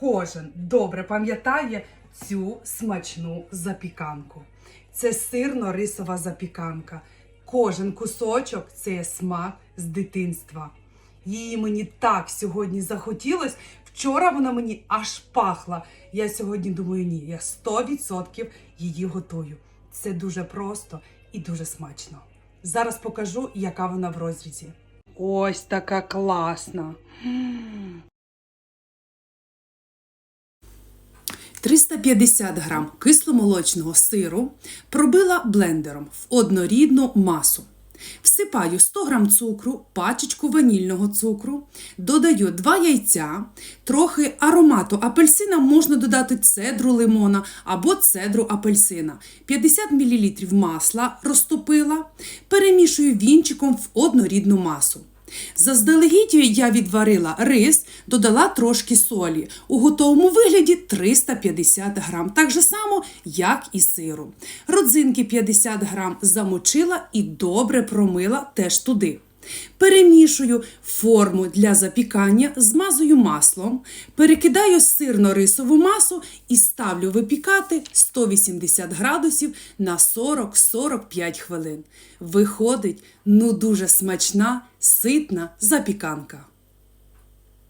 кожен добре пам'ятає цю смачну запіканку. Це сирно-рисова запіканка. Кожен кусочок це смак з дитинства. Її мені так сьогодні захотілось. Вчора вона мені аж пахла. Я сьогодні думаю, ні, я 100% її готую. Це дуже просто і дуже смачно. Зараз покажу, яка вона в розрізі. Ось така класна. 350 грам кисломолочного сиру пробила блендером в однорідну масу. Всипаю 100 грам цукру, пачечку ванільного цукру, додаю 2 яйця, трохи аромату апельсина можна додати цедру лимона або цедру апельсина, 50 мл масла розтопила, перемішую вінчиком в однорідну масу. Заздалегідь я відварила рис, додала трошки солі. У готовому вигляді 350 грам, так же само, як і сиру. Родзинки 50 грам замочила і добре промила теж туди. Перемішую форму для запікання, змазую маслом, перекидаю сирно-рисову масу і ставлю випікати 180 градусів на 40-45 хвилин. Виходить ну дуже смачна, ситна запіканка.